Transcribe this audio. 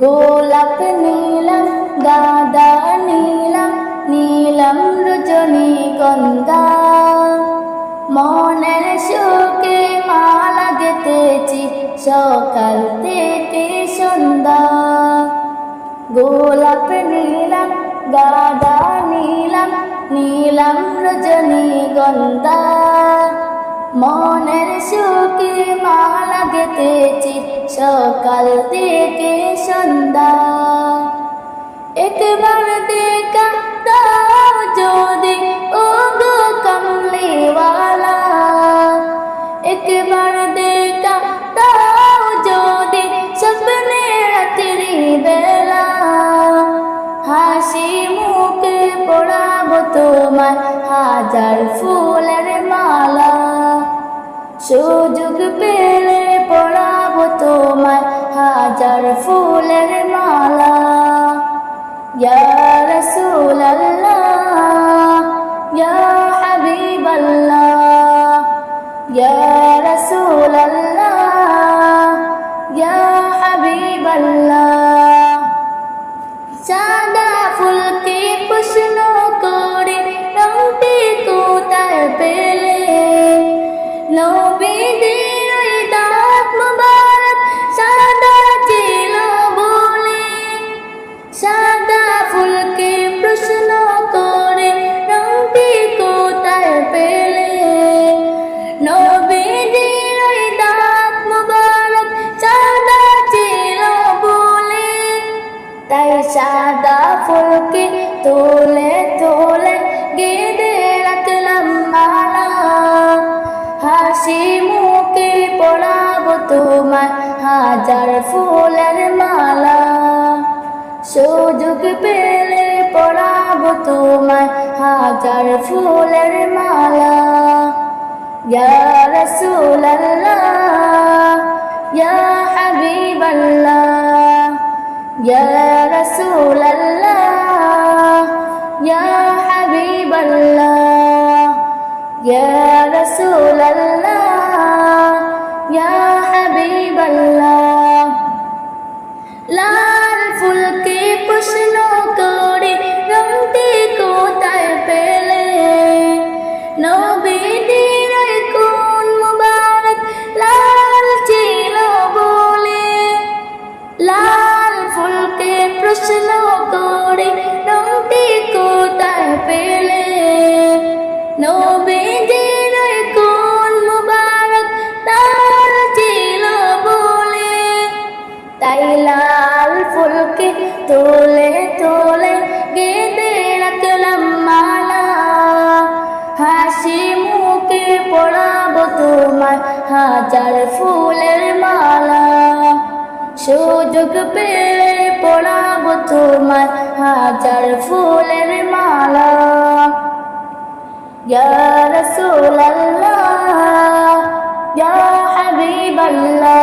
গোলাপ নীলম, গাদা নীলম নীলম রজনী গন্ধা মনের শোকে মালা গেতেছি সকাল থেকে সন্ধ্যা। গোলাপ নীলম, গাদা নীলম নীলম রজনী গন্ধা মনের সুখে মা লাগতেছি। সকাল থেকে সন্ধ্যা সুযোগ পেলে পড়াবো তোমায় হাজার ফুলের মালা। ইয়া রাসূলাল্লাহ ইয়া হাবিবাল্লাহ নবীদের ওই দাঁত সাদা ছিল বলে। সাদা ফুলকে প্রশ্ন করে রংটি কোথায় পেলে? নবীদের ওই দাঁত মুবারক সাদা ছিল বলে। তাই সাদা ফুলকে তোলে তোলে গেঁদে সুযোগ পেলে পড়াবো তোমার হাজার ফুলের মালা। ইয়া রাসূলাল্লাহ ইয়া হাবিবাল্লাহ ইয়া রাসূলাল্লাহ হাজার ফুলের মালা। সুযোগ পেলে পড়াবো তোমার হাজার ফুলের মালা। ইয়া রাসূলাল্লাহ ইয়া হাবিবাল্লাহ।